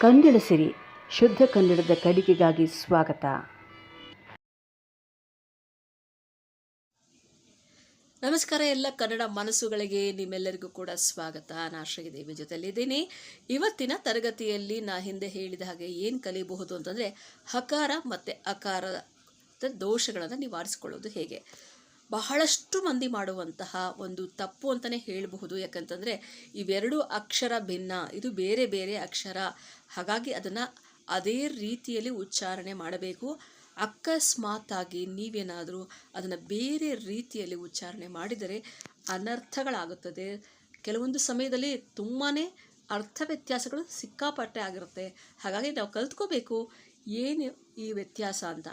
ಕನ್ನಡ ಸಿರಿ, ಶುದ್ಧ ಕನ್ನಡದ ಕಡಿಕೆಗಾಗಿ ಸ್ವಾಗತ. ನಮಸ್ಕಾರ ಎಲ್ಲ ಕನ್ನಡ ಮನಸ್ಸುಗಳಿಗೆ, ನಿಮ್ಮೆಲ್ಲರಿಗೂ ಕೂಡ ಸ್ವಾಗತ. ನಾನು ಶ್ರೀದೇವಿ ಜೊತೆಲಿದ್ದೀನಿ ಇವತ್ತಿನ ತರಗತಿಯಲ್ಲಿ ನಾ ಹಿಂದೆ ಹೇಳಿದ ಹಾಗೆ ಏನು ಕಲಿಯಬಹುದು ಅಂತಂದರೆ, ಹಕಾರ ಮತ್ತು ಅಕಾರದ ದೋಷಗಳನ್ನು ನಿವಾರಿಸಿಕೊಳ್ಳೋದು ಹೇಗೆ? ಬಹಳಷ್ಟು ಮಂದಿ ಮಾಡುವಂತಹ ಒಂದು ತಪ್ಪು ಅಂತಲೇ ಹೇಳಬಹುದು. ಯಾಕಂತಂದರೆ ಇವೆರಡು ಅಕ್ಷರ ಭಿನ್ನ, ಇದು ಬೇರೆ ಬೇರೆ ಅಕ್ಷರ. ಹಾಗಾಗಿ ಅದನ್ನು ಅದೇ ರೀತಿಯಲ್ಲಿ ಉಚ್ಚಾರಣೆ ಮಾಡಬೇಕು. ಅಕಸ್ಮಾತಾಗಿ ನೀವೇನಾದರೂ ಅದನ್ನು ಬೇರೆ ರೀತಿಯಲ್ಲಿ ಉಚ್ಚಾರಣೆ ಮಾಡಿದರೆ ಅನರ್ಥಗಳಾಗುತ್ತದೆ. ಕೆಲವೊಂದು ಸಮಯದಲ್ಲಿ ತುಂಬಾ ಅರ್ಥ ವ್ಯತ್ಯಾಸಗಳು ಸಿಕ್ಕಾಪಟ್ಟೆ ಆಗಿರುತ್ತೆ. ಹಾಗಾಗಿ ನಾವು ಕಲ್ತ್ಕೋಬೇಕು. ಏನು ಈ ವ್ಯತ್ಯಾಸ ಅಂತ?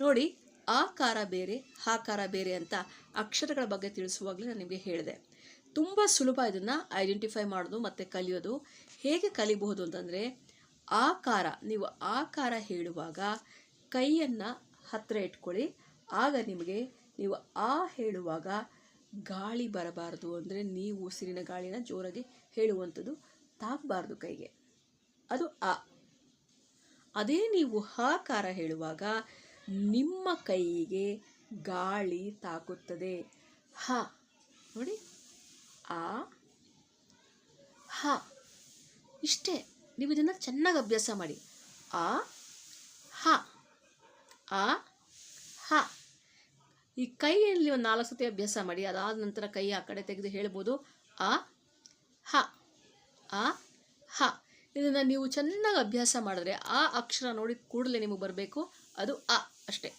ನೋಡಿ ಆಕಾರ ಬೇರೆ ಹಾಕಾರ ಬೇರೆ ಅಂತ ಅಕ್ಷರಗಳ ಬಗ್ಗೆ ತಿಳಿಸುವಾಗಲೇ ನಾನು ನಿಮಗೆ ಹೇಳಿದೆ. ತುಂಬ ಸುಲಭ ಇದನ್ನು ಐಡೆಂಟಿಫೈ ಮಾಡೋದು ಮತ್ತು ಕಲಿಯೋದು. ಹೇಗೆ ಕಲಿಬಹುದು ಅಂತಂದರೆ, ಆಕಾರ, ನೀವು ಆಕಾರ ಹೇಳುವಾಗ ಕೈಯನ್ನು ಹತ್ತಿರ ಇಟ್ಕೊಳ್ಳಿ. ಆಗ ನಿಮಗೆ ನೀವು ಆ ಹೇಳುವಾಗ ಗಾಳಿ ಬರಬಾರದು ಅಂದರೆ ನೀವು ಉಸಿರಿನ ಗಾಳಿನ ಜೋರಾಗಿ ಹೇಳುವಂಥದ್ದು ತಾಗಬಾರ್ದು ಕೈಗೆ. ಅದು ಆ. ಅದೇ ನೀವು ಹಾಕಾರ ಹೇಳುವಾಗ ನಿಮ್ಮ ಕೈಗೆ ಗಾಳಿ ತಾಕುತ್ತದೆ. ಹ. ನೋಡಿ. ಆ. ಹ. ಇಷ್ಟೇ. ನೀವು ಇದನ್ನು ಚೆನ್ನಾಗಿ ಅಭ್ಯಾಸ ಮಾಡಿ. ಆ. ಹ. ಆ. ಹ. ಈ ಕೈಯಲ್ಲಿ ಒಂದು ನಾಲ್ಕು ಸತಿ ಅಭ್ಯಾಸ ಮಾಡಿ. ಅದಾದ ನಂತರ ಕೈ ಆ ಕಡೆ ತೆಗೆದು ಹೇಳ್ಬೋದು. ಆ. ಹ. ಆ. ಹ. ಇದನ್ನು ನೀವು ಚೆನ್ನಾಗಿ ಅಭ್ಯಾಸ ಮಾಡಿದ್ರೆ ಆ ಅಕ್ಷರ ನೋಡಿದ ಕೂಡಲೇ ನಿಮಗೆ ಬರಬೇಕು. ಅದು ಅ. ಅಷ್ಟೇ.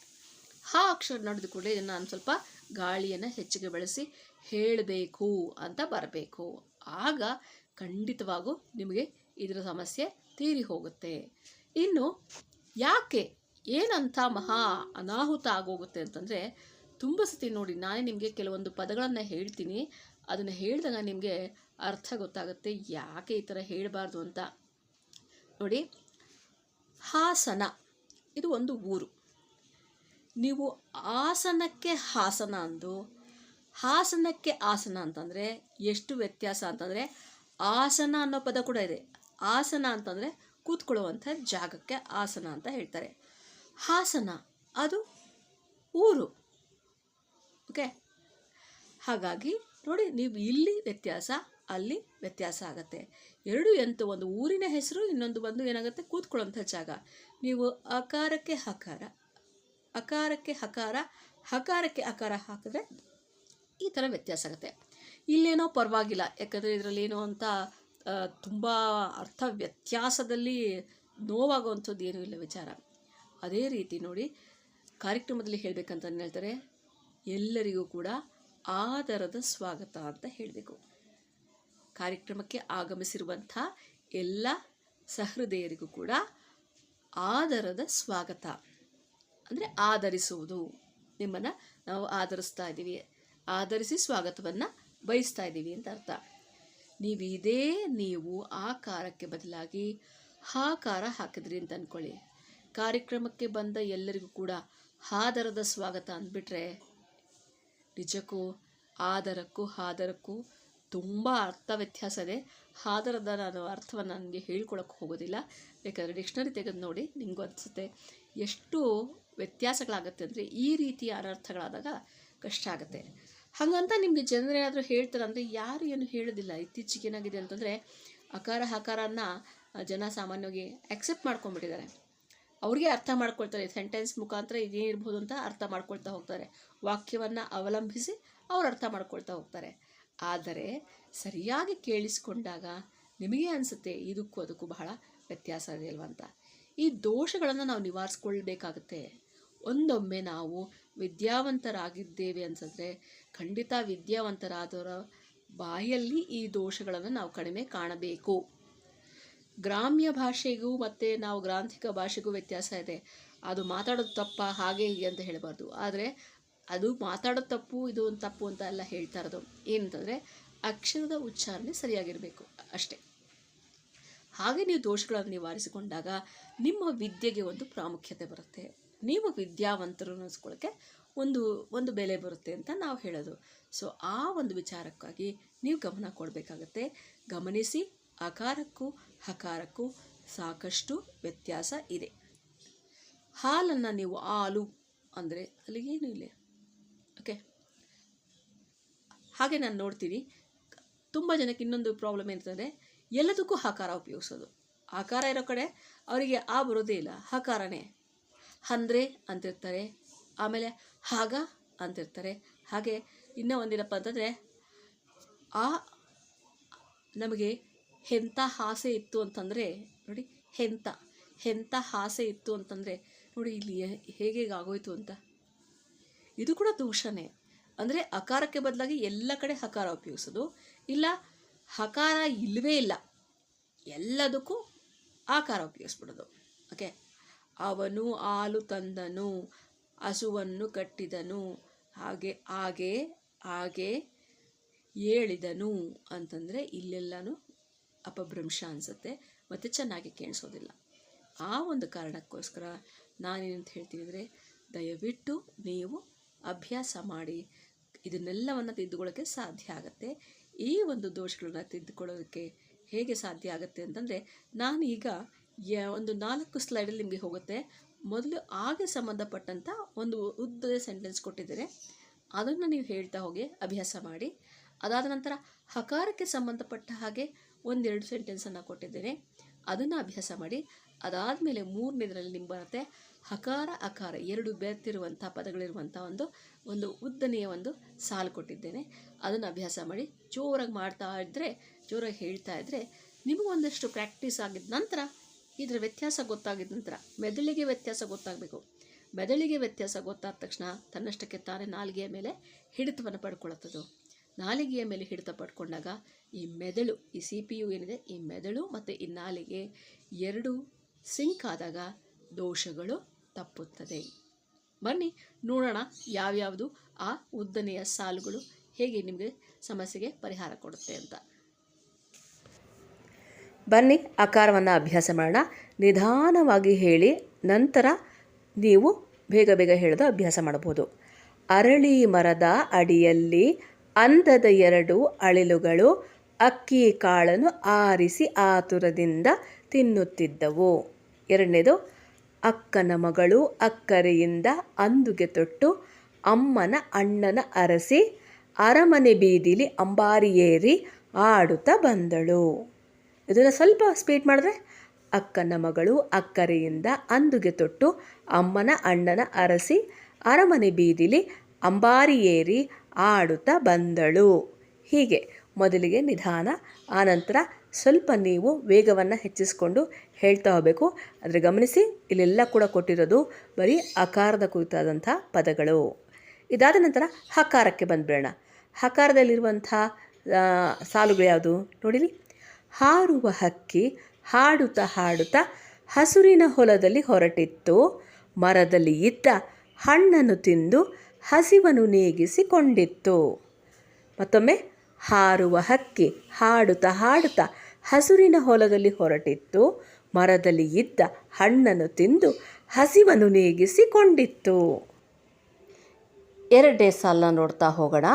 ಹ ಅಕ್ಷರ ನಡೆದು ಕೂಡಲೇ ಇದನ್ನು ನಾನು ಸ್ವಲ್ಪ ಗಾಳಿಯನ್ನು ಹೆಚ್ಚಿಗೆ ಬಳಸಿ ಹೇಳಬೇಕು ಅಂತ ಬರಬೇಕು. ಆಗ ಖಂಡಿತವಾಗೂ ನಿಮಗೆ ಇದರ ಸಮಸ್ಯೆ ತೀರಿ ಹೋಗುತ್ತೆ. ಇನ್ನು ಯಾಕೆ ಏನಂತ ಮಹಾ ಅನಾಹುತ ಆಗೋಗುತ್ತೆ ಅಂತಂದರೆ ತುಂಬ ಸತಿ ನೋಡಿ ನಾನೇ ನಿಮಗೆ ಕೆಲವೊಂದು ಪದಗಳನ್ನು ಹೇಳ್ತೀನಿ. ಅದನ್ನು ಹೇಳಿದಾಗ ನಿಮಗೆ ಅರ್ಥ ಗೊತ್ತಾಗುತ್ತೆ ಯಾಕೆ ಈ ಥರ ಹೇಳಬಾರ್ದು ಅಂತ. ನೋಡಿ, ಹಾಸನ. ಇದು ಒಂದು ಊರು. ನೀವು ಆಸನಕ್ಕೆ ಹಾಸನ ಅಂದು, ಹಾಸನಕ್ಕೆ ಆಸನ ಅಂತಂದರೆ ಎಷ್ಟು ವ್ಯತ್ಯಾಸ ಅಂತಂದರೆ ಆಸನ ಅನ್ನೋ ಪದ ಕೂಡ ಇದೆ. ಆಸನ ಅಂತಂದರೆ ಕೂತ್ಕೊಳ್ಳುವಂಥ ಜಾಗಕ್ಕೆ ಆಸನ ಅಂತ ಹೇಳ್ತಾರೆ. ಹಾಸನ, ಅದು ಊರು. ಓಕೆ? ಹಾಗಾಗಿ ನೋಡಿ, ನೀವು ಇಲ್ಲಿ ವ್ಯತ್ಯಾಸ, ಅಲ್ಲಿ ವ್ಯತ್ಯಾಸ ಆಗುತ್ತೆ. ಎರಡು ಎಂತ ಒಂದು ಊರಿನ ಹೆಸರು, ಇನ್ನೊಂದು ಬಂದು ಏನಾಗುತ್ತೆ? ಕೂತ್ಕೊಳ್ಳೋಂಥ ಜಾಗ. ನೀವು ಅಕಾರಕ್ಕೆ ಹಕಾರ ಅಕಾರಕ್ಕೆ ಹಕಾರ, ಹಕಾರಕ್ಕೆ ಅಕಾರ ಹಾಕಿದ್ರೆ ಈ ಥರ ವ್ಯತ್ಯಾಸ ಆಗುತ್ತೆ. ಇಲ್ಲೇನೋ ಪರವಾಗಿಲ್ಲ, ಯಾಕಂದರೆ ಇದರಲ್ಲಿ ಏನೋ ಅಂತ ತುಂಬ ಅರ್ಥ ವ್ಯತ್ಯಾಸದಲ್ಲಿ ನೋವಾಗುವಂಥದ್ದು ಏನೂ ಇಲ್ಲ ವಿಚಾರ. ಅದೇ ರೀತಿ ನೋಡಿ, ಕಾರ್ಯಕ್ರಮದಲ್ಲಿ ಹೇಳಬೇಕಂತ ಹೇಳ್ತಾರೆ, ಎಲ್ಲರಿಗೂ ಕೂಡ ಆದರದ ಸ್ವಾಗತ ಅಂತ ಹೇಳಬೇಕು. ಕಾರ್ಯಕ್ರಮಕ್ಕೆ ಆಗಮಿಸಿರುವಂಥ ಎಲ್ಲ ಸಹೃದಯರಿಗೂ ಕೂಡ ಆದರದ ಸ್ವಾಗತ. ಅಂದರೆ ಆಧರಿಸುವುದು. ನಿಮ್ಮನ್ನು ನಾವು ಆಧರಿಸ್ತಾ ಇದ್ದೀವಿ. ಆಧರಿಸಿ ಸ್ವಾಗತವನ್ನು ಬಯಸ್ತಾ ಇದ್ದೀವಿ ಅಂತ ಅರ್ಥ. ನೀವು ಇದೇ ನೀವು ಆಕಾರಕ್ಕೆ ಬದಲಾಗಿ ಹಾಕಾರ ಹಾಕಿದ್ರಿ ಅಂತ ಅಂದ್ಕೊಳ್ಳಿ ಕಾರ್ಯಕ್ರಮಕ್ಕೆ ಬಂದ ಎಲ್ಲರಿಗೂ ಕೂಡ ಹಾದರದ ಸ್ವಾಗತ ಅಂದ್ಬಿಟ್ರೆ ನಿಜಕ್ಕೂ ಆದರಕ್ಕೂ ಹಾದರಕ್ಕೂ ತುಂಬ ಅರ್ಥ ವ್ಯತ್ಯಾಸ ಇದೆ. ಹಾದರದ ನಾನು ಅರ್ಥವನ್ನು ನನಗೆ ಹೇಳ್ಕೊಳಕ್ಕೆ ಹೋಗೋದಿಲ್ಲ. ಯಾಕಂದರೆ ಡಿಕ್ಷನರಿ ತೆಗೆದು ನೋಡಿ ನಿಮಗೂ ಅನಿಸುತ್ತೆ. ಎಷ್ಟು ವ್ಯತ್ಯಾಸಗಳಾಗುತ್ತೆ ಅಂದರೆ ಈ ರೀತಿಯ ಅನರ್ಥಗಳಾದಾಗ ಕಷ್ಟ ಆಗುತ್ತೆ. ಹಾಗಂತ ನಿಮಗೆ ಜನರೇನಾದರೂ ಹೇಳ್ತಾರೆ ಅಂದರೆ ಯಾರು ಏನು ಹೇಳೋದಿಲ್ಲ. ಇತ್ತೀಚೆಗೆ ಏನಾಗಿದೆ ಅಂತಂದರೆ ಅಕಾರ ಹಕಾರನ ಜನ ಸಾಮಾನ್ಯವಾಗಿ ಆಕ್ಸೆಪ್ಟ್ ಮಾಡ್ಕೊಂಡ್ಬಿಟ್ಟಿದ್ದಾರೆ. ಅವ್ರಿಗೆ ಅರ್ಥ ಮಾಡ್ಕೊಳ್ತಾರೆ. ಸೆಂಟೆನ್ಸ್ ಮುಖಾಂತರ ಇದೇನಿರ್ಬೋದು ಅಂತ ಅರ್ಥ ಮಾಡ್ಕೊಳ್ತಾ ಹೋಗ್ತಾರೆ. ವಾಕ್ಯವನ್ನು ಅವಲಂಬಿಸಿ ಅವ್ರು ಅರ್ಥ ಮಾಡ್ಕೊಳ್ತಾ ಹೋಗ್ತಾರೆ. ಆದರೆ ಸರಿಯಾಗಿ ಕೇಳಿಸ್ಕೊಂಡಾಗ ನಿಮಗೆ ಅನಿಸುತ್ತೆ ಇದಕ್ಕೂ ಅದಕ್ಕೂ ಬಹಳ ವ್ಯತ್ಯಾಸ ಇದೆ ಅಂತ ಈ ದೋಷಗಳನ್ನು ನಾವು ನಿವಾರಿಸ್ಕೊಳ್ಬೇಕಾಗುತ್ತೆ. ಒಂದೊಮ್ಮೆ ನಾವು ವಿದ್ಯಾವಂತರಾಗಿದ್ದೇವೆ ಅನ್ಸಿದ್ರೆ ಖಂಡಿತ ವಿದ್ಯಾವಂತರಾದವರ ಬಾಯಲ್ಲಿ ಈ ದೋಷಗಳನ್ನು ನಾವು ಕಡಿಮೆ ಕಾಣಬೇಕು. ಗ್ರಾಮ್ಯ ಭಾಷೆಗೂ ಮತ್ತು ನಾವು ಗ್ರಾಂಥಿಕ ಭಾಷೆಗೂ ವ್ಯತ್ಯಾಸ ಇದೆ. ಅದು ಮಾತಾಡೋದು ತಪ್ಪ, ಹಾಗೆ ಹೀಗೆ ಅಂತ ಹೇಳಬಾರ್ದು. ಆದರೆ ಅದು ಮಾತಾಡೋದು ತಪ್ಪು, ಇದು ಒಂದು ತಪ್ಪು ಅಂತ ಎಲ್ಲ ಹೇಳ್ತಾ ಇರೋದು. ಏನಂತಂದರೆ ಅಕ್ಷರದ ಉಚ್ಚಾರಣೆ ಸರಿಯಾಗಿರಬೇಕು ಅಷ್ಟೇ. ಹಾಗೆ ನೀವು ದೋಷಗಳನ್ನು ನಿವಾರಿಸಿಕೊಂಡಾಗ ನಿಮ್ಮ ವಿದ್ಯೆಗೆ ಒಂದು ಪ್ರಾಮುಖ್ಯತೆ ಬರುತ್ತೆ. ನೀವು ವಿದ್ಯಾವಂತರು ಅನ್ನಿಸ್ಕೊಳ್ಳೋಕ್ಕೆ ಒಂದು ಒಂದು ಬೆಲೆ ಬರುತ್ತೆ ಅಂತ ನಾವು ಹೇಳೋದು. ಸೊ ಆ ಒಂದು ವಿಚಾರಕ್ಕಾಗಿ ನೀವು ಗಮನ ಕೊಡಬೇಕಾಗತ್ತೆ. ಗಮನಿಸಿ ಅಕಾರಕ್ಕೂ ಹಕಾರಕ್ಕೂ ಸಾಕಷ್ಟು ವ್ಯತ್ಯಾಸ ಇದೆ. ಹಾಲನ್ನು ನೀವು ಹಾಲು ಅಂದರೆ ಅಲ್ಲಿ ಏನೂ ಇಲ್ಲ? ಓಕೆ ಹಾಗೆ ನಾನು ನೋಡ್ತೀನಿ. ತುಂಬ ಜನಕ್ಕೆ ಇನ್ನೊಂದು ಪ್ರಾಬ್ಲಮ್ ಏನಂತಂದರೆ ಎಲ್ಲದಕ್ಕೂ ಹಕಾರ ಉಪಯೋಗಿಸೋದು. ಆಕಾರ ಇರೋ ಕಡೆ ಅವರಿಗೆ ಆ ಬರೋದೇ ಇಲ್ಲ. ಹಕಾರನೇ ಅಂದ್ರೆ ಅಂತಿರ್ತಾರೆ. ಆಮೇಲೆ ಹಾಗ ಅಂತಿರ್ತಾರೆ. ಹಾಗೆ ಇನ್ನೂ ಒಂದೇನಪ್ಪ ಅಂತಂದರೆ, ಆ ನಮಗೆ ಎಂಥ ಆಸೆ ಇತ್ತು ಅಂತಂದರೆ, ನೋಡಿ ಎಂಥ ಎಂಥ ಆಸೆ ಇತ್ತು ಅಂತಂದರೆ, ನೋಡಿ ಇಲ್ಲಿ ಹೇಗೆ ಆಗೋಯ್ತು ಅಂತ. ಇದು ಕೂಡ ದೋಷನೇ ಅಂದರೆ ಅಕಾರಕ್ಕೆ ಬದಲಾಗಿ ಎಲ್ಲ ಕಡೆ ಹಕಾರ ಉಪಯೋಗಿಸೋದು. ಇಲ್ಲ ಹಕಾರ ಇಲ್ಲವೇ ಇಲ್ಲ. ಎಲ್ಲದಕ್ಕೂ ಆಕಾರ ಉಪಯೋಗಿಸ್ಬಿಡೋದು. ಓಕೆ ಅವನು ಹಾಲು ತಂದನು, ಹಸುವನ್ನು ಕಟ್ಟಿದನು. ಹಾಗೆ ಹಾಗೆ ಹಾಗೆ ಹೇಳಿದನು ಅಂತಂದರೆ ಇಲ್ಲೆಲ್ಲನೂ ಅಪಭ್ರಂಶ ಅನಿಸುತ್ತೆ, ಮತ್ತು ಚೆನ್ನಾಗಿ ಕೇಳಿಸೋದಿಲ್ಲ. ಆ ಒಂದು ಕಾರಣಕ್ಕೋಸ್ಕರ ನಾನೇನಂತ ಹೇಳ್ತೀನಿ ಅಂದರೆ, ದಯವಿಟ್ಟು ನೀವು ಅಭ್ಯಾಸ ಮಾಡಿ, ಇದನ್ನೆಲ್ಲವನ್ನು ತಿದ್ದುಕೊಳ್ಳೋಕ್ಕೆ ಸಾಧ್ಯ ಆಗುತ್ತೆ. ಈ ಒಂದು ದೋಷಗಳನ್ನ ತಿದ್ದುಕೊಳ್ಳೋದಕ್ಕೆ ಹೇಗೆ ಸಾಧ್ಯ ಆಗುತ್ತೆ ಅಂತಂದರೆ, ನಾನೀಗ ಒಂದು ನಾಲ್ಕು ಸ್ಲೈಡಲ್ಲಿ ನಿಮಗೆ ಹೋಗುತ್ತೆ. ಮೊದಲು ಆಗ ಸಂಬಂಧಪಟ್ಟಂಥ ಒಂದು ಉದ್ದದ ಸೆಂಟೆನ್ಸ್ ಕೊಟ್ಟಿದ್ದಾರೆ. ಅದನ್ನು ನೀವು ಹೇಳ್ತಾ ಹೋಗಿ, ಅಭ್ಯಾಸ ಮಾಡಿ. ಅದಾದ ನಂತರ ಹಕಾರಕ್ಕೆ ಸಂಬಂಧಪಟ್ಟ ಹಾಗೆ ಒಂದೆರಡು ಸೆಂಟೆನ್ಸನ್ನು ಕೊಟ್ಟಿದ್ದೇನೆ. ಅದನ್ನು ಅಭ್ಯಾಸ ಮಾಡಿ. ಅದಾದ ಮೇಲೆ ಮೂರನೇದರಲ್ಲಿ ನಿಮ್ಗೆ ಬರುತ್ತೆ, ಹಕಾರ, ಅಕಾರ ಎರಡು ಬೆರೆತಿರುವಂಥ ಪದಗಳಿರುವಂಥ ಒಂದು ಒಂದು ಉದ್ದನೆಯ ಒಂದು ಸಾಲು ಕೊಟ್ಟಿದ್ದೇನೆ. ಅದನ್ನು ಅಭ್ಯಾಸ ಮಾಡಿ. ಜೋರಾಗಿ ಮಾಡ್ತಾ ಇದ್ದರೆ ಜೋರಾಗಿ ಹೇಳ್ತಾ ಇದ್ದರೆ ನಿಮಗೊಂದಷ್ಟು ಪ್ರಾಕ್ಟೀಸ್ ಆಗಿದ ನಂತರ ಇದರ ವ್ಯತ್ಯಾಸ ಗೊತ್ತಾಗಿದ ನಂತರ ಮೆದುಳಿಗೆ ವ್ಯತ್ಯಾಸ ಗೊತ್ತಾಗಬೇಕು. ಮೆದುಳಿಗೆ ವ್ಯತ್ಯಾಸ ಗೊತ್ತಾದ ತಕ್ಷಣ ತನ್ನಷ್ಟಕ್ಕೆ ತಾನೇ ನಾಲಿಗೆಯ ಮೇಲೆ ಹಿಡಿತವನ್ನು ಪಡ್ಕೊಳ್ಳುತ್ತದು ನಾಲಿಗೆಯ ಮೇಲೆ ಹಿಡಿತ ಪಡ್ಕೊಂಡಾಗ ಈ ಮೆದುಳು, ಈ ಸಿ ಪಿ ಯು ಏನಿದೆ, ಈ ಮೆದುಳು ಮತ್ತು ಈ ನಾಲಿಗೆ ಎರಡು ಸಿಂಕ್ ಆದಾಗ ದೋಷಗಳು ತಪ್ಪುತ್ತದೆ. ಬನ್ನಿ, ನೋಡೋಣ ಯಾವ್ಯಾವುದು ಆ ಉದ್ದನೆಯ ಸಾಲುಗಳು ಹೇಗೆ ನಿಮಗೆ ಸಮಸ್ಯೆಗೆ ಪರಿಹಾರ ಕೊಡುತ್ತೆ ಅಂತ. ಬನ್ನಿ, ಆಕಾರವನ್ನು ಅಭ್ಯಾಸ ಮಾಡೋಣ. ನಿಧಾನವಾಗಿ ಹೇಳಿ, ನಂತರ ನೀವು ಬೇಗ ಬೇಗ ಹೇಳೋದು ಅಭ್ಯಾಸ ಮಾಡಬಹುದು ಅರಳಿ ಮರದ ಅಡಿಯಲ್ಲಿ ಅಂದದ ಎರಡು ಅಳಿಲುಗಳು ಅಕ್ಕಿ ಕಾಳನ್ನು ಆರಿಸಿ ಆತುರದಿಂದ ತಿನ್ನುತ್ತಿದ್ದವು. ಎರಡನೇದು, ಅಕ್ಕನ ಮಗಳು ಅಕ್ಕರೆಯಿಂದ ಅಂದುಗೆ ತೊಟ್ಟು ಅಮ್ಮನ ಅಣ್ಣನ ಅರಸಿ ಅರಮನೆ ಬೀದಿಲಿ ಅಂಬಾರಿ ಏರಿ ಆಡುತ್ತಾ ಬಂದಳು. ಇದನ್ನು ಸ್ವಲ್ಪ ಸ್ಪೀಡ್ ಮಾಡಿದ್ರೆ ಅಕ್ಕನ ಮಗಳು ಅಕ್ಕರೆಯಿಂದ ಅಂದುಗೆ ತೊಟ್ಟು ಅಮ್ಮನ ಅಣ್ಣನ ಅರಸಿ ಅರಮನೆ ಬೀದಿಲಿ ಅಂಬಾರಿ ಏರಿ ಆಡುತ್ತಾ ಬಂದಳು. ಹೀಗೆ ಮೊದಲಿಗೆ ನಿಧಾನ, ಆನಂತರ ಸ್ವಲ್ಪ ನೀವು ವೇಗವನ್ನು ಹೆಚ್ಚಿಸಿಕೊಂಡು ಹೇಳ್ತಾ ಹೋಗಬೇಕು. ಆದರೆ ಗಮನಿಸಿ, ಇಲ್ಲೆಲ್ಲ ಕೂಡ ಕೊಟ್ಟಿರೋದು ಬರೀ ಅಕಾರದ ಕುರಿತಾದಂಥ ಪದಗಳು. ಇದಾದ ನಂತರ ಹಕಾರಕ್ಕೆ ಬಂದ್ಬಿಡೋಣ. ಹಕಾರದಲ್ಲಿರುವಂಥ ಸಾಲುಗಳು ಯಾವುದು? ನೋಡಿರಿ. ಹಾರುವ ಹಕ್ಕಿ ಹಾಡುತ್ತಾ ಹಾಡುತ್ತಾ ಹಸುರಿನ ಹೊಲದಲ್ಲಿ ಹೊರಟಿತ್ತು. ಮರದಲ್ಲಿ ಇದ್ದ ಹಣ್ಣನ್ನು ತಿಂದು ಹಸಿವನ್ನು ನೀಗಿಸಿಕೊಂಡಿತ್ತು. ಮತ್ತೊಮ್ಮೆ ಹಾರುವ ಹಕ್ಕಿ ಹಾಡುತ್ತಾ ಹಾಡುತ್ತಾ ಹಸುರಿನ ಹೊಲದಲ್ಲಿ ಹೊರಟಿತ್ತು. ಮರದಲ್ಲಿ ಇದ್ದ ಹಣ್ಣನ್ನು ತಿಂದು ಹಸಿವನ್ನು ನೀಗಿಸಿಕೊಂಡಿತ್ತು. ಎರಡೇ ಸಾಲ ನೋಡ್ತಾ ಹೋಗೋಣ.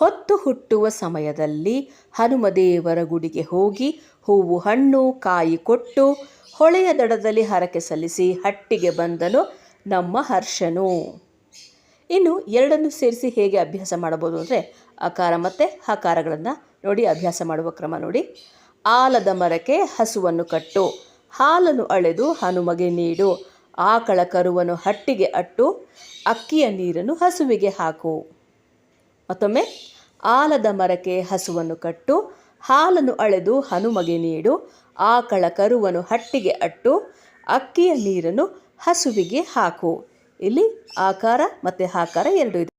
ಹೊತ್ತು ಹುಟ್ಟುವ ಸಮಯದಲ್ಲಿ ಹನುಮದೇವರ ಗುಡಿಗೆ ಹೋಗಿ ಹೂವು, ಹಣ್ಣು, ಕಾಯಿ ಕೊಟ್ಟು ಹೊಳೆಯ ದಡದಲ್ಲಿ ಹರಕೆ ಸಲ್ಲಿಸಿ ಹಟ್ಟಿಗೆ ಬಂದನು ನಮ್ಮ ಹರ್ಷನು. ಇನ್ನು ಎರಡನ್ನು ಸೇರಿಸಿ ಹೇಗೆ ಅಭ್ಯಾಸ ಮಾಡಬಹುದು ಅಂದರೆ ಅಕಾರ ಮತ್ತು ಹಕಾರಗಳನ್ನು ನೋಡಿ ಅಭ್ಯಾಸ ಮಾಡುವ ಕ್ರಮ ನೋಡಿ. ಆಲದ ಮರಕ್ಕೆ ಹಸುವನ್ನು ಕಟ್ಟು, ಹಾಲನ್ನು ಅಳೆದು ಹನುಮಗೆ ನೀಡು, ಆಕಳ ಕರುವನ್ನು ಹಟ್ಟಿಗೆ ಅಟ್ಟು, ಅಕ್ಕಿಯ ನೀರನ್ನು ಹಸುವಿಗೆ ಹಾಕು. ಮತ್ತೊಮ್ಮೆ, ಆಲದ ಮರಕ್ಕೆ ಹಸುವನ್ನು ಕಟ್ಟು, ಹಾಲನ್ನು ಅಳೆದು ಹನುಮಗೆ ನೀಡು, ಆಕಳ ಕರುವನ್ನು ಹಟ್ಟಿಗೆ ಅಟ್ಟು, ಅಕ್ಕಿಯ ನೀರನ್ನು ಹಸುವಿಗೆ ಹಾಕು. ಇಲ್ಲಿ ಆಕಾರ ಮತ್ತು ಹಾಕಾರ ಎರಡು ಇದೆ.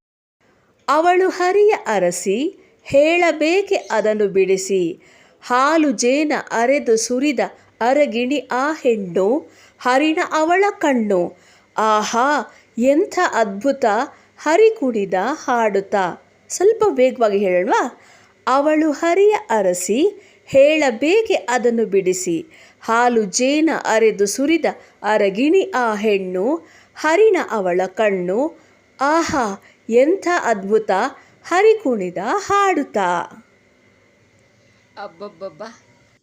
ಅವಳು ಹರಿಯ ಅರಸಿ, ಹೇಳಬೇಕೆ ಅದನ್ನು ಬಿಡಿಸಿ. ಹಾಲು ಜೇನ ಅರೆದು ಸುರಿದ ಅರಗಿಣಿ ಆ ಹೆಣ್ಣು, ಹರಿಣ ಅವಳ ಕಣ್ಣು. ಆಹಾ, ಎಂಥ ಅದ್ಭುತ ಹರಿ ಕುಡಿದ ಹಾಡುತ್ತಾ. ಸ್ವಲ್ಪ ವೇಗವಾಗಿ ಹೇಳಲ್ವಾ? ಅವಳು ಹರಿಯ ಅರಸಿ, ಹೇಳಬೇಕೆ ಅದನ್ನು ಬಿಡಿಸಿ. ಹಾಲು ಜೇನ ಅರೆದು ಸುರಿದ ಅರಗಿಣಿ ಆ ಹೆಣ್ಣು ಹರಿಣ ಅವಳ ಕಣ್ಣು, ಆಹಾ, ಎಂಥ ಅದ್ಭುತ, ಹರಿ ಕುಣಿದ ಹಾಡುತ್ತಾ. ಅಬ್ಬಬ್ಬಬ್ಬ,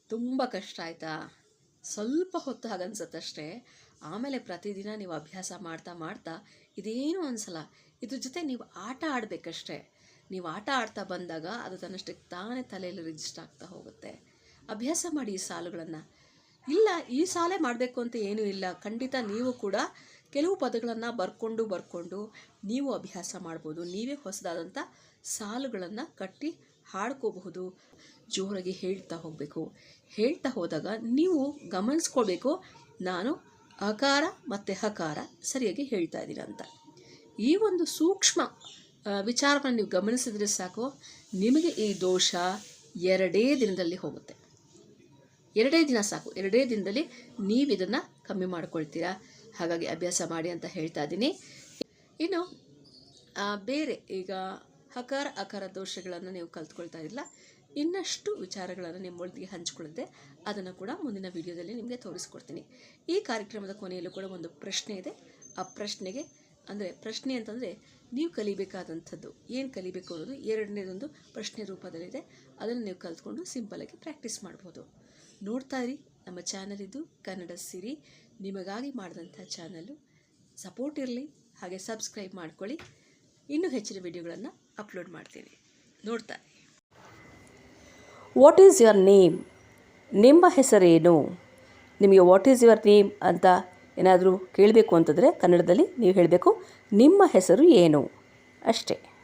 ತುಂಬ ಕಷ್ಟ ಆಯಿತಾ? ಸ್ವಲ್ಪ ಹೊತ್ತು ಹಾಗನ್ಸತ್ತಷ್ಟೇ? ಆಮೇಲೆ ಪ್ರತಿದಿನ ನೀವು ಅಭ್ಯಾಸ ಮಾಡ್ತಾ ಮಾಡ್ತಾ ಇದೇನು ಅನ್ಸಲ್ಲ ಇದ್ರ ಜೊತೆ ನೀವು ಆಟ ಆಡಬೇಕಷ್ಟೇ. ನೀವು ಆಟ ಆಡ್ತಾ ಬಂದಾಗ ಅದು ತನ್ನಷ್ಟಕ್ಕೆ ತಾನೇ ತಲೆಯಲ್ಲಿ ರಿಜಿಸ್ಟರ್ ಆಗ್ತಾ ಹೋಗುತ್ತೆ. ಅಭ್ಯಾಸ ಮಾಡಿ ಈ ಸಾಲುಗಳನ್ನು. ಇಲ್ಲ, ಈ ಸಾಲೇ ಮಾಡಬೇಕು ಅಂತ ಏನೂ ಇಲ್ಲ. ಖಂಡಿತ ನೀವು ಕೂಡ ಕೆಲವು ಪದಗಳನ್ನು ಬರ್ಕೊಂಡು ಬರ್ಕೊಂಡು ನೀವು ಅಭ್ಯಾಸ ಮಾಡ್ಬೋದು. ನೀವೇ ಹೊಸದಾದಂಥ ಸಾಲುಗಳನ್ನು ಕಟ್ಟಿ ಹಾಡ್ಕೋಬಹುದು. ಜೋರಾಗಿ ಹೇಳ್ತಾ ಹೋಗಬೇಕು. ಹೇಳ್ತಾ ಹೋದಾಗ ನೀವು ಗಮನಿಸ್ಕೊಳ್ಬೇಕು, ನಾನು ಅಕಾರ ಮತ್ತು ಹಕಾರ ಸರಿಯಾಗಿ ಹೇಳ್ತಾ ಇದ್ದೀನಿ ಅಂತ ಈ ಒಂದು ಸೂಕ್ಷ್ಮ ವಿಚಾರವನ್ನು ನೀವು ಗಮನಿಸಿದರೆ ಸಾಕು. ನಿಮಗೆ ಈ ದೋಷ ಎರಡೇ ದಿನದಲ್ಲಿ ಹೋಗುತ್ತೆ. ಎರಡೇ ದಿನ ಸಾಕು. ಎರಡೇ ದಿನದಲ್ಲಿ ನೀವು ಇದನ್ನು ಕಮ್ಮಿ ಮಾಡ್ಕೊಳ್ತೀರಾ? ಹಾಗಾಗಿ ಅಭ್ಯಾಸ ಮಾಡಿ ಅಂತ ಹೇಳ್ತಾ ಇದ್ದೀನಿ. ಇನ್ನು ಬೇರೆ ಈಗ ಹಕಾರ ಅಕಾರ ದೋಷಗಳನ್ನು ನೀವು ಕಲ್ತ್ಕೊಳ್ತಾ ಇಲ್ಲ ಇನ್ನಷ್ಟು ವಿಚಾರಗಳನ್ನು ನಿಮ್ಮೊಳಗೆ ಹಂಚಿಕೊಳ್ಳುತ್ತೆ ಅದನ್ನು ಕೂಡ ಮುಂದಿನ ವಿಡಿಯೋದಲ್ಲಿ ನಿಮಗೆ ತೋರಿಸ್ಕೊಡ್ತೀನಿ. ಈ ಕಾರ್ಯಕ್ರಮದ ಕೊನೆಯಲ್ಲೂ ಕೂಡ ಒಂದು ಪ್ರಶ್ನೆ ಇದೆ. ಆ ಪ್ರಶ್ನೆಗೆ, ಅಂದರೆ ಪ್ರಶ್ನೆ ಅಂತಂದರೆ ನೀವು ಕಲಿಬೇಕಾದಂಥದ್ದು, ಏನು ಕಲಿಬೇಕು ಅನ್ನೋದು ಎರಡನೇದೊಂದು ಪ್ರಶ್ನೆ ರೂಪದಲ್ಲಿದೆ. ಅದನ್ನು ನೀವು ಕಲ್ತ್ಕೊಂಡು ಸಿಂಪಲಾಗಿ ಪ್ರಾಕ್ಟೀಸ್ ಮಾಡ್ಬೋದು. ನೋಡ್ತಾ ಇರಿ, ನಮ್ಮ ಚಾನಲ್ ಇದು ಕನ್ನಡ ಸಿರಿ. ನಿಮಗಾಗಿ ಮಾಡಿದಂಥ ಚಾನಲ್ಲು ಸಪೋರ್ಟ್ ಇರಲಿ, ಹಾಗೆ ಸಬ್ಸ್ಕ್ರೈಬ್ ಮಾಡ್ಕೊಳ್ಳಿ. ಇನ್ನೂ ಹೆಚ್ಚಿನ ವಿಡಿಯೋಗಳನ್ನು ಅಪ್ಲೋಡ್ ಮಾಡ್ತೀನಿ. ನೋಡ್ತಾ. ವಾಟ್ ಈಸ್ ಯುವರ್ ನೇಮ್ ನಿಮ್ಮ ಹೆಸರೇನು? ನಿಮಗೆ ವಾಟ್ ಈಸ್ ಯುವರ್ ನೇಮ್ ಅಂತ ಏನಾದರೂ ಕೇಳಬೇಕು ಅಂತಂದರೆ ಕನ್ನಡದಲ್ಲಿ ನೀವು ಹೇಳಬೇಕು ನಿಮ್ಮ ಹೆಸರು ಏನು? ಅಷ್ಟೇ.